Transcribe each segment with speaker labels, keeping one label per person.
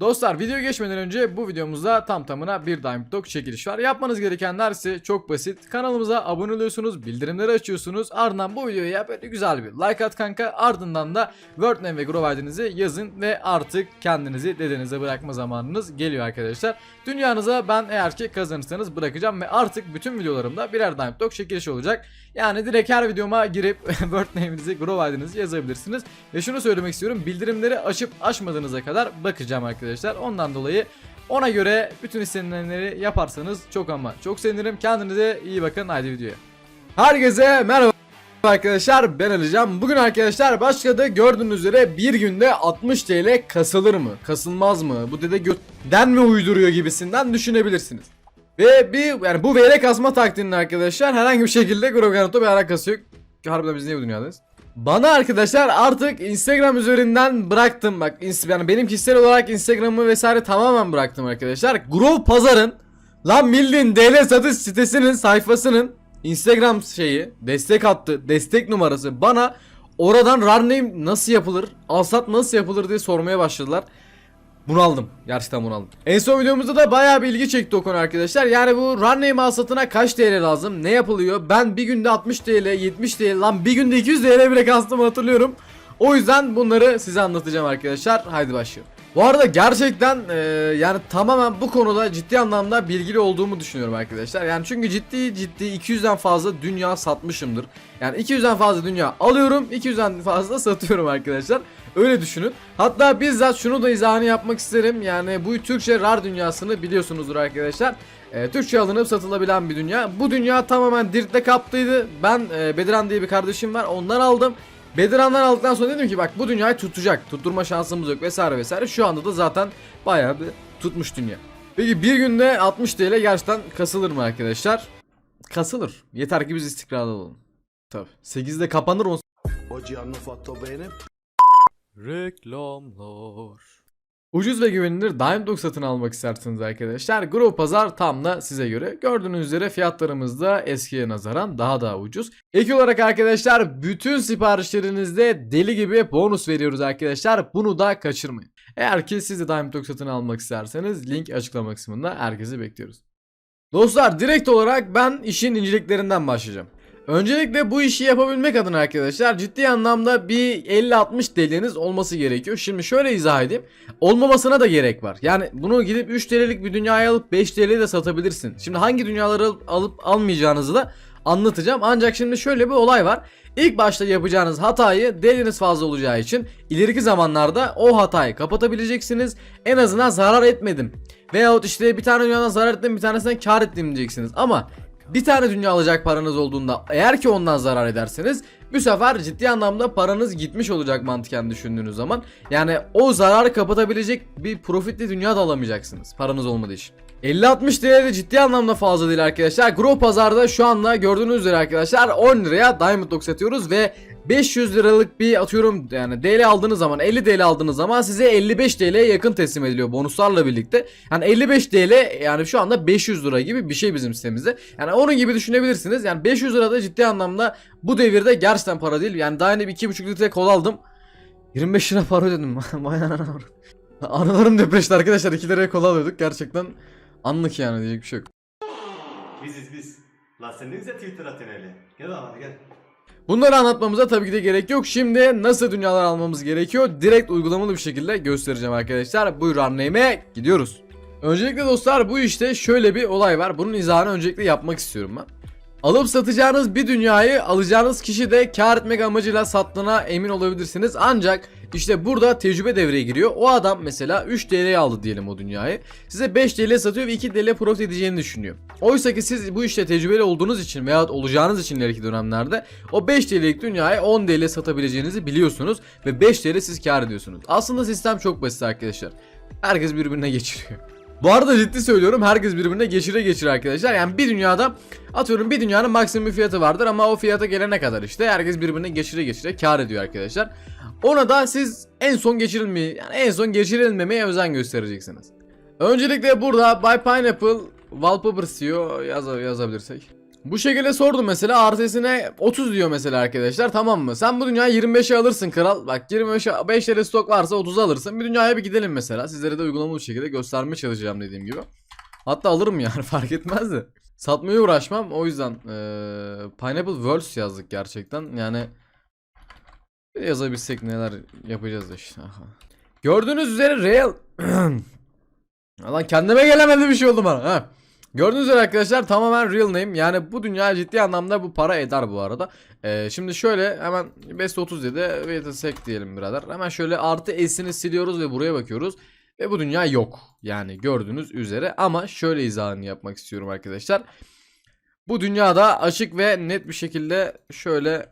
Speaker 1: Dostlar video geçmeden önce bu videomuzda tam tamına bir Diamond Dog çekiliş var. Yapmanız gerekenler ise çok basit. Kanalımıza abone oluyorsunuz, bildirimleri açıyorsunuz. Ardından bu videoya böyle güzel bir like at kanka. Ardından da word name ve grow ID'nizi yazın ve artık kendinizi dedenize bırakma zamanınız geliyor arkadaşlar. Dünyanıza ben eğer ki kazanırsanız bırakacağım ve artık bütün videolarımda birer Diamond Dog çekilişi olacak. Yani direkt her videoma girip word name'inizi, grow ID'nizi yazabilirsiniz. Ve şunu söylemek istiyorum. Bildirimleri açıp açmadığınıza kadar bakacağım arkadaşlar. Ondan dolayı ona göre bütün istenilenleri yaparsanız çok ama çok sevinirim. Kendinize iyi bakın. Haydi videoya. Herkese merhaba. Arkadaşlar ben Alican. Bugün arkadaşlar başladı. Gördüğünüz üzere bir günde 60 TL kasılır mı? Kasılmaz mı? Bu dede götten mi uyduruyor gibisinden düşünebilirsiniz. Ve bir yani bu VR kasma taktiğinin arkadaşlar herhangi bir şekilde Groganot'ta bir alakası yok. Harbiden biz niye bu dünyadayız? Bana arkadaşlar artık Instagram üzerinden bıraktım bak yani benim kişisel olarak Instagram'ı vesaire tamamen bıraktım arkadaşlar. Grove Pazar'ın lan bildiğin DL satış sitesinin sayfasının Instagram şeyi destek attı destek numarası bana oradan run name nasıl yapılır alsat nasıl yapılır diye sormaya başladılar. Bunaldım. Gerçekten bunaldım. En son videomuzda da bayağı bir ilgi çekti o konu arkadaşlar. Yani bu run name alsatına kaç TL lazım? Ne yapılıyor? Ben bir günde 60 TL, 70 TL lan bir günde 200 TL bile kastım hatırlıyorum. O yüzden bunları size anlatacağım arkadaşlar. Haydi başlayalım. Bu arada gerçekten e, yani tamamen bu konuda ciddi anlamda bilgili olduğumu düşünüyorum arkadaşlar. Yani çünkü ciddi ciddi 200'den fazla dünya satmışımdır. Yani 200'den fazla dünya alıyorum, 200'den fazla satıyorum arkadaşlar. Öyle düşünün. Hatta bizzat şunu da izahını yapmak isterim. Yani bu Türkçe RAR dünyasını biliyorsunuzdur arkadaşlar. E, Türkçe alınıp satılabilen bir dünya. Bu dünya tamamen Dirt'le kaptıydı. Ben e, Bediran diye bir kardeşim var. Ondan aldım. Bediran'dan aldıktan sonra dedim ki bak bu dünyayı tutacak. Tutturma şansımız yok vesaire vesaire. Şu anda da zaten bayağı bir tutmuş dünya. Peki bir günde 60 TL gerçekten kasılır mı arkadaşlar? Kasılır. Yeter ki biz istikrarlı olalım. Tabii. 8'de kapanır 10
Speaker 2: Oggi hanno fatto bene
Speaker 1: Reklamlar. Ucuz ve güvenilir Dime Dog satın almak isterseniz arkadaşlar Grove Pazar tam da size göre. Gördüğünüz üzere fiyatlarımız da eskiye nazaran daha da ucuz. Ek olarak arkadaşlar bütün siparişlerinizde deli gibi bonus veriyoruz arkadaşlar. Bunu da kaçırmayın. Eğer ki siz de Dime Dog satın almak isterseniz link açıklama kısmında herkesi bekliyoruz. Dostlar direkt olarak ben işin inceliklerinden başlayacağım. Öncelikle bu işi yapabilmek adına arkadaşlar ciddi anlamda bir 50-60 TL'niz olması gerekiyor. Şimdi şöyle izah edeyim. Olmamasına da gerek var. Yani bunu gidip 3 TL'lik bir dünyaya alıp 5 TL'ye de satabilirsin. Şimdi hangi dünyaları alıp almayacağınızı da anlatacağım. Ancak şimdi şöyle bir olay var. İlk başta yapacağınız hatayı deliniz fazla olacağı için ileriki zamanlarda o hatayı kapatabileceksiniz. En azından zarar etmedim. Veyahut işte bir tane dünyadan zarar ettim bir tanesinden kar ettim diyeceksiniz. Ama bir tane dünya alacak paranız olduğunda eğer ki ondan zarar ederseniz bu sefer ciddi anlamda paranız gitmiş olacak mantıken düşündüğünüz zaman. Yani o zararı kapatabilecek bir profitli dünya da alamayacaksınız paranız olmadığı için. 50-60 TL de ciddi anlamda fazla değil arkadaşlar. Grow pazarda şu anda gördüğünüz üzere arkadaşlar 10 liraya Diamond Dog satıyoruz ve 500 liralık bir atıyorum yani DL aldığınız zaman 50 DL aldığınız zaman size 55 TL'ye yakın teslim ediliyor bonuslarla birlikte. Yani 55 TL yani şu anda 500 lira gibi bir şey bizim sitemizde. Yani onun gibi düşünebilirsiniz. Yani 500 lira da ciddi anlamda bu devirde gerçekten para değil. Yani daha yeni 2,5 litre kola aldım. 25 lira para ödedim. Anılarım depreşti arkadaşlar. 2 liraya kola alıyorduk. Gerçekten anlık yani diyecek bir şey yok.
Speaker 3: Biziz biz. La sen ne güzel Twitter atıyorsun öyle. Gel abi hadi gel.
Speaker 1: Bunları anlatmamıza tabii ki de gerek yok. Şimdi nasıl dünyalar almamız gerekiyor? Direkt uygulamalı bir şekilde göstereceğim arkadaşlar. Buyur anlaymaya gidiyoruz. Öncelikle dostlar bu işte şöyle bir olay var. Bunun izahını öncelikle yapmak istiyorum ben. Alıp satacağınız bir dünyayı alacağınız kişi de kar etmek amacıyla sattığına emin olabilirsiniz. Ancak işte burada tecrübe devreye giriyor. O adam mesela 3 TL'ye aldı diyelim o dünyayı. Size 5 TL satıyor ve 2 TL profit edeceğini düşünüyor. Oysa ki siz bu işte tecrübeli olduğunuz için veya olacağınız için ileriki dönemlerde o 5 TL'lik dünyayı 10 TL satabileceğinizi biliyorsunuz ve 5 TL siz kar ediyorsunuz. Aslında sistem çok basit arkadaşlar. Herkes birbirine geçiriyor. Bu arada ciddi söylüyorum herkes birbirine geçire geçire arkadaşlar. Yani bir dünyada atıyorum bir dünyanın maksimum fiyatı vardır ama o fiyata gelene kadar işte herkes birbirine geçire geçire kar ediyor arkadaşlar. Ona da siz en son geçirilmeyi yani en son geçirilmemeye özen göstereceksiniz. Öncelikle burada By Pineapple Wallpaper CEO yaz yazabilirsek. Bu şekilde sordum mesela artısine 30 diyor mesela arkadaşlar tamam mı? Sen bu dünyayı 25'e alırsın kral. Bak 25'e 5 TL stok varsa 30 alırsın. Bir dünyaya bir gidelim mesela. Sizlere de uygulamalı şekilde göstermeye çalışacağım dediğim gibi. Hatta alırım yani fark etmez de. Satmaya uğraşmam o yüzden eee Pineapple Worlds yazdık gerçekten. Yani yazabilsek neler yapacağız işte. Aha. Gördüğünüz üzere real Lan kendime gelemedi bir şey oldu bana. Ha. Gördüğünüz üzere arkadaşlar tamamen real name. Yani bu dünya ciddi anlamda bu para eder bu arada. Ee, şimdi şöyle hemen best 37 VTSEC diyelim birader. Hemen şöyle artı S'ini siliyoruz ve buraya bakıyoruz. Ve bu dünya yok. Yani gördüğünüz üzere ama şöyle izahını yapmak istiyorum arkadaşlar. Bu dünyada açık ve net bir şekilde şöyle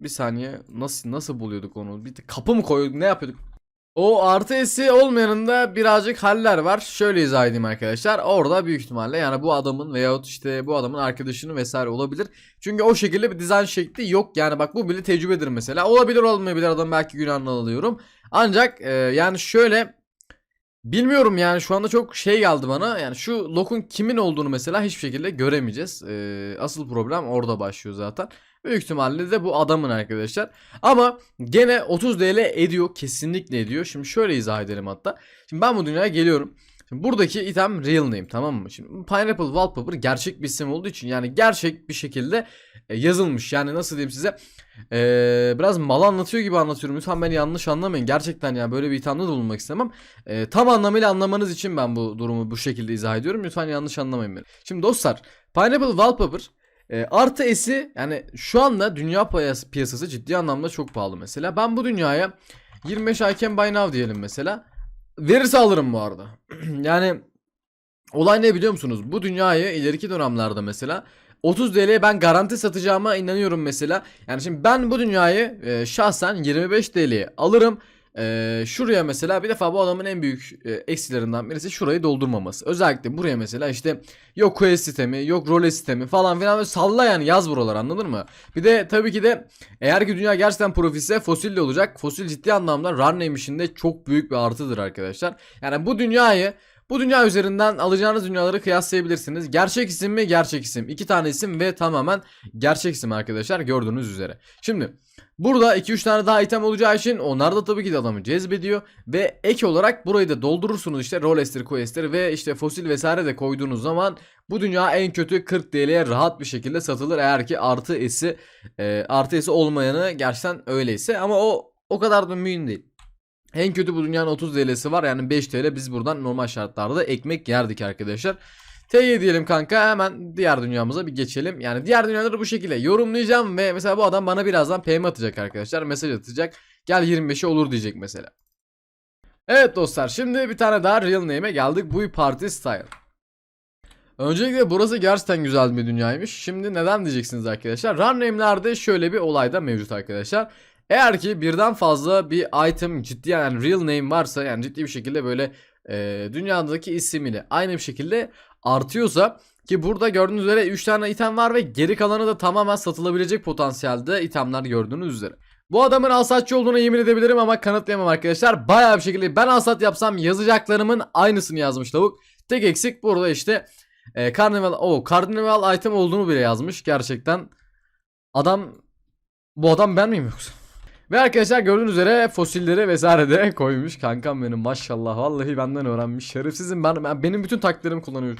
Speaker 1: bir saniye nasıl nasıl buluyorduk onu? Bir kapı mı koyuyorduk? Ne yapıyorduk? O artı esi olmayanında birazcık haller var. Şöyle izah edeyim arkadaşlar. Orada büyük ihtimalle yani bu adamın veyahut işte bu adamın arkadaşının vesaire olabilir. Çünkü o şekilde bir dizayn şekli yok. Yani bak bu bile tecrübedir mesela. Olabilir olmayabilir adam belki günahını alıyorum. Ancak e, yani şöyle bilmiyorum yani şu anda çok şey geldi bana. Yani şu lokun kimin olduğunu mesela hiçbir şekilde göremeyeceğiz. E, asıl problem orada başlıyor zaten. Büyük ihtimalle de bu adamın arkadaşlar. Ama gene 30 TL ediyor. Kesinlikle ediyor. Şimdi şöyle izah edelim hatta. Şimdi ben bu dünyaya geliyorum. Şimdi buradaki item real name tamam mı? Şimdi Pineapple Wallpaper gerçek bir isim olduğu için yani gerçek bir şekilde e, yazılmış. Yani nasıl diyeyim size? E, biraz mal anlatıyor gibi anlatıyorum. Lütfen beni yanlış anlamayın. Gerçekten yani böyle bir ithamda da bulunmak istemem. E, tam anlamıyla anlamanız için ben bu durumu bu şekilde izah ediyorum. Lütfen yanlış anlamayın beni. Şimdi dostlar Pineapple Wallpaper e, artı esi yani şu anda dünya piyas- piyasası ciddi anlamda çok pahalı mesela. Ben bu dünyaya 25 I can buy now diyelim mesela. Verirse alırım bu arada. yani olay ne biliyor musunuz? Bu dünyayı ileriki dönemlerde mesela 30 TL'ye ben garanti satacağıma inanıyorum mesela. Yani şimdi ben bu dünyayı e, şahsen 25 TL'ye alırım. E, şuraya mesela bir defa bu adamın en büyük e, eksilerinden birisi şurayı doldurmaması. Özellikle buraya mesela işte yok quest sistemi, yok role sistemi falan filan böyle salla yani yaz buralar anladın mı? Bir de tabii ki de eğer ki dünya gerçekten profilse fosil de olacak. Fosil ciddi anlamda run işinde çok büyük bir artıdır arkadaşlar. Yani bu dünyayı bu dünya üzerinden alacağınız dünyaları kıyaslayabilirsiniz. Gerçek isim mi? Gerçek isim. İki tane isim ve tamamen gerçek isim arkadaşlar gördüğünüz üzere. Şimdi burada 2-3 tane daha item olacağı için onlar da tabii ki de adamı cezbediyor. Ve ek olarak burayı da doldurursunuz işte Rolester, Quester ve işte fosil vesaire de koyduğunuz zaman bu dünya en kötü 40 TL'ye rahat bir şekilde satılır. Eğer ki artı esi e, artı esi olmayanı gerçekten öyleyse ama o o kadar da mühim değil. En kötü bu dünyanın 30 TL'si var. Yani 5 TL biz buradan normal şartlarda ekmek yerdik arkadaşlar. T diyelim kanka hemen diğer dünyamıza bir geçelim. Yani diğer dünyaları bu şekilde yorumlayacağım ve mesela bu adam bana birazdan PM atacak arkadaşlar. Mesaj atacak. Gel 25'e olur diyecek mesela. Evet dostlar şimdi bir tane daha real name'e geldik. Bu party style. Öncelikle burası gerçekten güzel bir dünyaymış. Şimdi neden diyeceksiniz arkadaşlar. Run name'lerde şöyle bir olay da mevcut arkadaşlar. Eğer ki birden fazla bir item ciddi yani real name varsa yani ciddi bir şekilde böyle e, dünyadaki ismiyle aynı bir şekilde artıyorsa ki burada gördüğünüz üzere 3 tane item var ve geri kalanı da tamamen satılabilecek potansiyelde itemler gördüğünüz üzere. Bu adamın alsatçı olduğuna yemin edebilirim ama kanıtlayamam arkadaşlar. Bayağı bir şekilde ben alsat yapsam yazacaklarımın aynısını yazmış lavuk. Tek eksik burada işte e, Carnival, o Carnival item olduğunu bile yazmış gerçekten. Adam bu adam ben miyim yoksa? Ve arkadaşlar gördüğünüz üzere fosilleri vesaire de koymuş. Kankam benim maşallah vallahi benden öğrenmiş. Şerefsizim ben, ben benim bütün taktiklerimi kullanıyor.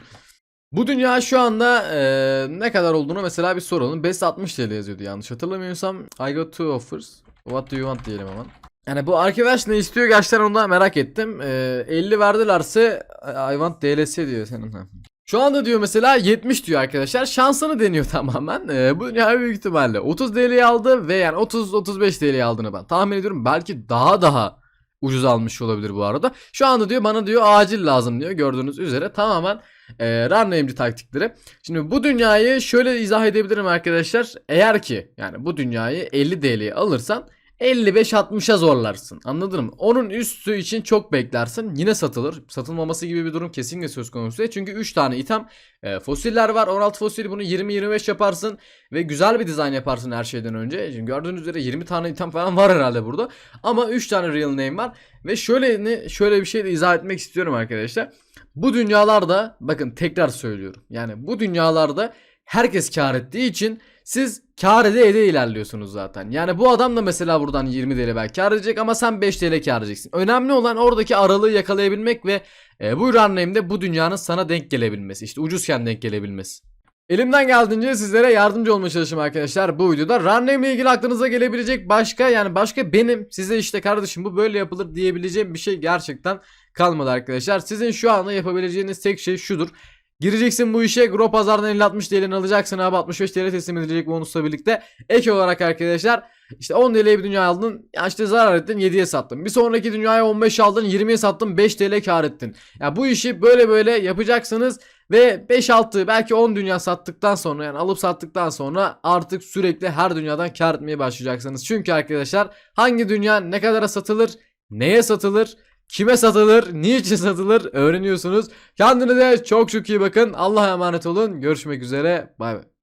Speaker 1: Bu dünya şu anda e, ne kadar olduğunu mesela bir soralım. Best 60 TL yazıyordu yanlış hatırlamıyorsam. I got two offers. What do you want diyelim hemen. Yani bu arkadaş ne istiyor gerçekten onu da merak ettim. E, 50 verdilerse I want DLC diyor senin. Şu anda diyor mesela 70 diyor arkadaşlar. Şansını deniyor tamamen. Ee, bu dünya büyük ihtimalle 30 TL'yi aldı ve yani 30-35 TL'yi aldığını ben tahmin ediyorum. Belki daha daha ucuz almış olabilir bu arada. Şu anda diyor bana diyor acil lazım diyor. Gördüğünüz üzere tamamen e, run taktikleri. Şimdi bu dünyayı şöyle izah edebilirim arkadaşlar. Eğer ki yani bu dünyayı 50 TL'ye alırsan 55-60'a zorlarsın. Anladın mı? Onun üstü için çok beklersin. Yine satılır. Satılmaması gibi bir durum kesinlikle söz konusu. değil. Çünkü 3 tane item e, fosiller var. 16 fosil bunu 20-25 yaparsın. Ve güzel bir dizayn yaparsın her şeyden önce. Şimdi gördüğünüz üzere 20 tane item falan var herhalde burada. Ama 3 tane real name var. Ve şöyle şöyle bir şey de izah etmek istiyorum arkadaşlar. Bu dünyalarda bakın tekrar söylüyorum. Yani bu dünyalarda herkes kar ettiği için siz kar ede ede ilerliyorsunuz zaten. Yani bu adam da mesela buradan 20 TL belki kar edecek ama sen 5 TL kar edeceksin. Önemli olan oradaki aralığı yakalayabilmek ve e, bu runname'de bu dünyanın sana denk gelebilmesi. İşte ucuzken denk gelebilmesi. Elimden geldiğince sizlere yardımcı olmaya çalışıyorum arkadaşlar bu videoda. Runname ile ilgili aklınıza gelebilecek başka yani başka benim size işte kardeşim bu böyle yapılır diyebileceğim bir şey gerçekten kalmadı arkadaşlar. Sizin şu anda yapabileceğiniz tek şey şudur. Gireceksin bu işe Gro pazardan 50-60 TL'ni alacaksın abi 65 TL teslim edilecek bonusla birlikte. Ek olarak arkadaşlar işte 10 TL'ye bir dünya aldın ya işte zarar ettin 7'ye sattın. Bir sonraki dünyaya 15 aldın 20'ye sattın 5 TL kar ettin. Ya bu işi böyle böyle yapacaksınız ve 5-6 belki 10 dünya sattıktan sonra yani alıp sattıktan sonra artık sürekli her dünyadan kar etmeye başlayacaksınız. Çünkü arkadaşlar hangi dünya ne kadara satılır, neye satılır, kime satılır, niçin satılır öğreniyorsunuz. Kendinize çok çok iyi bakın. Allah'a emanet olun. Görüşmek üzere. Bay bay.